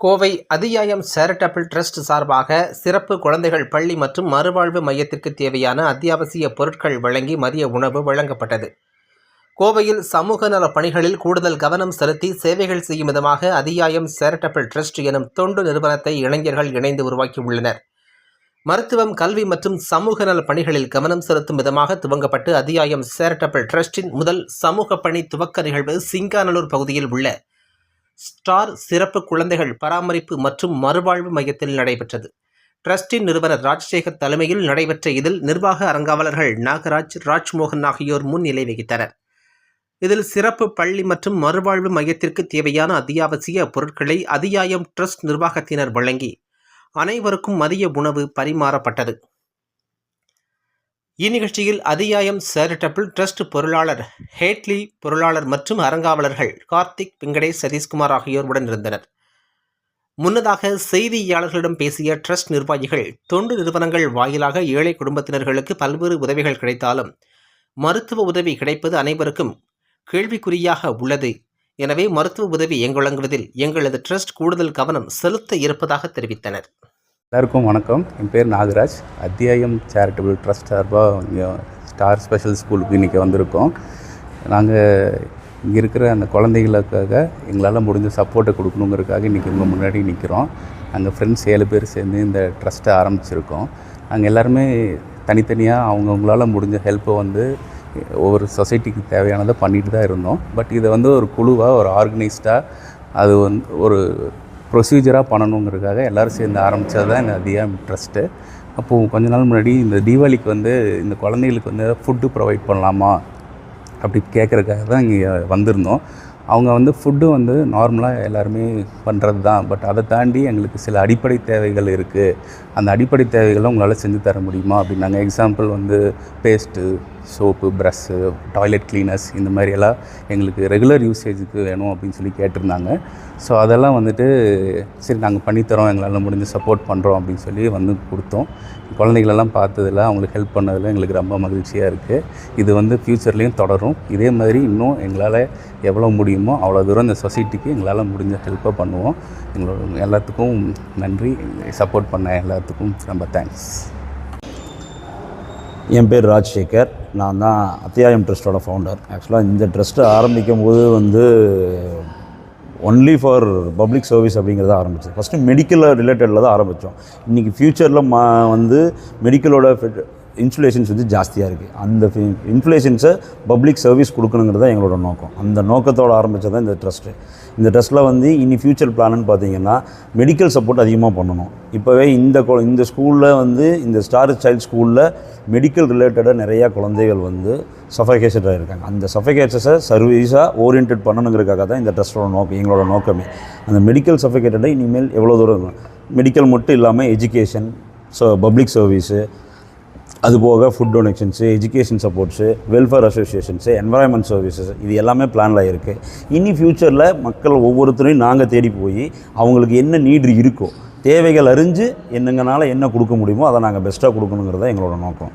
Kovai அதியாயம் charitable trust சார்பாக சிறப்பு குழந்தைகள் பள்ளி மற்றும் மறுவாழ்வு மையத்திற்கு தேவையான அத்தியாவசிய பொருட்கள் வழங்கி மதிய உணவு வழங்கப்பட்டது. கோவையில் சமூக நல பணிகளில் கூடுதல் கவனம் செலுத்தி சேவைகள் செய்யும் விதமாக அதியாயம் சேரிட்டபிள் ட்ரஸ்ட் எனும் தொண்டு நிறுவனத்தை இளைஞர்கள் இணைந்து உருவாக்கியுள்ளனர். மருத்துவம் கல்வி மற்றும் சமூக நல பணிகளில் கவனம் செலுத்தும் விதமாக துவங்கப்பட்டு அதியாயம் சேரிட்டபிள் ட்ரஸ்டின் முதல் சமூக பணி துவக்க நிகழ்வு சிங்காநல்லூர் பகுதியில் உள்ள ஸ்டார் சிறப்பு குழந்தைகள் பராமரிப்பு மற்றும் மறுவாழ்வு மையத்தில் நடைபெற்றது. ட்ரஸ்டின் நிறுவனர் ராஜசேகர் தலைமையில் நடைபெற்ற இதில் நிர்வாக அரங்காவலர்கள் நாகராஜ் ராஜ்மோகன் ஆகியோர் முன்னிலை வகித்தனர். இதில் சிறப்பு பள்ளி மற்றும் மறுவாழ்வு மையத்திற்கு தேவையான அத்தியாவசிய பொருட்களை அதியாயம் ட்ரஸ்ட் நிர்வாகத்தினர் வழங்கி அனைவருக்கும் மதிய உணவு பரிமாறப்பட்டது. இந்நிகழ்ச்சியில் அதியாயம் சேரிட்டபிள் ட்ரஸ்ட் பொருளாளர் ஹேட்லி பொருளாளர் மற்றும் அரங்காவலர்கள் கார்த்திக் வெங்கடேஷ் சதீஷ்குமார் ஆகியோர் உடனிருந்தனர் முன்னதாக செய்தியாளர்களிடம் பேசிய ட்ரஸ்ட் நிர்வாகிகள் தொண்டு நிறுவனங்கள் வாயிலாக ஏழை குடும்பத்தினர்களுக்கு பல்வேறு உதவிகள் கிடைத்தாலும் மருத்துவ உதவி கிடைப்பது அனைவருக்கும் கேள்விக்குறியாக உள்ளது. எனவே மருத்துவ உதவி வழங்குவதில் எங்களது ட்ரஸ்ட் கூடுதல் கவனம் செலுத்த இருப்பதாக தெரிவித்தனர். எல்லாருக்கும் வணக்கம். என் பேர் நாகராஜ். அத்தியாயம் சேரிட்டபிள் ட்ரஸ்ட் சார்பாக இங்கே ஸ்டார் ஸ்பெஷல் ஸ்கூலுக்கு இன்றைக்கி வந்திருக்கோம். நாங்கள் இங்கே இருக்கிற அந்த குழந்தைகளுக்காக எங்களால் முடிஞ்ச சப்போர்ட்டை கொடுக்கணுங்கிறதுக்காக இன்றைக்கி உங்கள் முன்னாடி நிற்கிறோம் நாங்கள் ஃப்ரெண்ட்ஸ் ஏழு பேர் சேர்ந்து இந்த ட்ரஸ்ட்டை ஆரம்பிச்சிருக்கோம். நாங்கள் எல்லாருமே தனித்தனியாக அவங்கவுங்களால் முடிஞ்ச ஹெல்ப்பை வந்து ஒவ்வொரு சொசைட்டிக்கு தேவையானதை பண்ணிட்டு தான் இருந்தோம். பட் இதை வந்து ஒரு குழுவாக ஒரு ஆர்கனைஸ்டாக அது வந்து ஒரு ப்ரொசீஜராக பண்ணணுங்கிறதுக்காக எல்லோரும் சேர்ந்து ஆரம்பித்தது தான் இந்த அதிகம் இன்ட்ரெஸ்ட்டு அப்போது கொஞ்ச நாள் முன்னாடி இந்த தீபாவளிக்கு வந்து இந்த குழந்தைகளுக்கு வந்து ஃபுட்டு ப்ரொவைட் பண்ணலாமா அப்படி கேட்குறதுக்காக தான் இங்கே வந்திருந்தோம். அவங்க வந்து ஃபுட்டு வந்து நார்மலாக எல்லாருமே பண்ணுறது தான். பட் அதை தாண்டி எங்களுக்கு சில அடிப்படை தேவைகள் இருக்குது அந்த அடிப்படை தேவைகளை உங்களால் செஞ்சு தர முடியுமா? அப்படின்னாங்க. எக்ஸாம்பிள் வந்து paste soap brush toilet cleaners இந்த மாதிரி எல்லாம் எங்களுக்கு ரெகுலர் யூசேஜுக்கு வேணும் அப்படின்னு சொல்லி கேட்டிருந்தாங்க. ஸோ அதெல்லாம் வந்துட்டு சரி நாங்கள் பண்ணித்தரோம் எங்களால் முடிஞ்சு சப்போர்ட் பண்ணுறோம் அப்படின்னு சொல்லி வந்து கொடுத்தோம். குழந்தைகளெல்லாம் பார்த்ததில் அவங்களுக்கு ஹெல்ப் பண்ணதில் எங்களுக்கு ரொம்ப மகிழ்ச்சியாக இருக்குது இது வந்து ஃப்யூச்சர்லேயும் தொடரும். இதே மாதிரி இன்னும் எங்களால் எவ்வளோ முடியும் அவ்வளோ தூரம் இந்த சொசைட்டிக்கு எங்களால் முடிஞ்ச ஹெல்ப்பை பண்ணுவோம். எங்களோட எல்லாத்துக்கும் நன்றி. சப்போர்ட் பண்ண எல்லாத்துக்கும் ரொம்ப தேங்க்ஸ் என் பேர் ராஜசேகர். நான் தான் அத்தியாயம் ட்ரஸ்ட்டோட ஃபவுண்டர் ஆக்சுவலாக இந்த ட்ரஸ்ட்டை ஆரம்பிக்கும் போது வந்து ஒன்லி ஃபார் பப்ளிக் சர்வீஸ் அப்படிங்கிறத ஆரம்பிச்சது. ஃபஸ்ட்டு மெடிக்கல் ரிலேட்டடில் தான் ஆரம்பித்தோம் இன்றைக்கி ஃப்யூச்சரில் மா வந்து மெடிக்கலோட இன்சுலேஷன்ஸ் வந்து ஜாஸ்தியாக இருக்குது அந்த இன்ஃப்ளேஷன்ஸை பப்ளிக் சர்வீஸ் கொடுக்கணுங்கிறது தான் எங்களோட நோக்கம். அந்த நோக்கத்தோடு ஆரம்பித்தது தான் இந்த ட்ரஸ்ட்டு இந்த ட்ரஸ்ட்டில் வந்து இனி ஃப்யூச்சர் பிளான்னு பார்த்தீங்கன்னா மெடிக்கல் சப்போர்ட் அதிகமாக பண்ணணும். இப்போவே இந்த கொ இந்த ஸ்கூலில் வந்து இந்த ஸ்டார் சைல்ட் ஸ்கூலில் மெடிக்கல் ரிலேட்டடாக நிறையா குழந்தைகள் வந்து சஃபகேஷடாக இருக்காங்க. அந்த சஃபகேஷஸை சர்வீஸாக ஓரியன்ட் பண்ணணுங்கிறதுக்காக தான் இந்த ட்ரஸ்ட்டோட நோக்கம் எங்களோட நோக்கமே. அந்த மெடிக்கல் சஃபகேட்டடை இனிமேல் எவ்வளோ தூரம் மெடிக்கல் மட்டும் இல்லாமல் எஜுகேஷன் ஸோ பப்ளிக் சர்வீஸு அதுபோக food donations education supports welfare associations environment services இது எல்லாமே பிளானில் இருக்குது இனி ஃப்யூச்சரில் மக்கள் ஒவ்வொருத்தரையும் நாங்கள் தேடி போய் அவங்களுக்கு என்ன நீடு இருக்கோ தேவைகள் அறிஞ்சு என்னங்கனால என்ன கொடுக்க முடியுமோ அதை நாங்கள் பெஸ்ட்டாக கொடுக்கணுங்கிறது தான் எங்களோட நோக்கம்.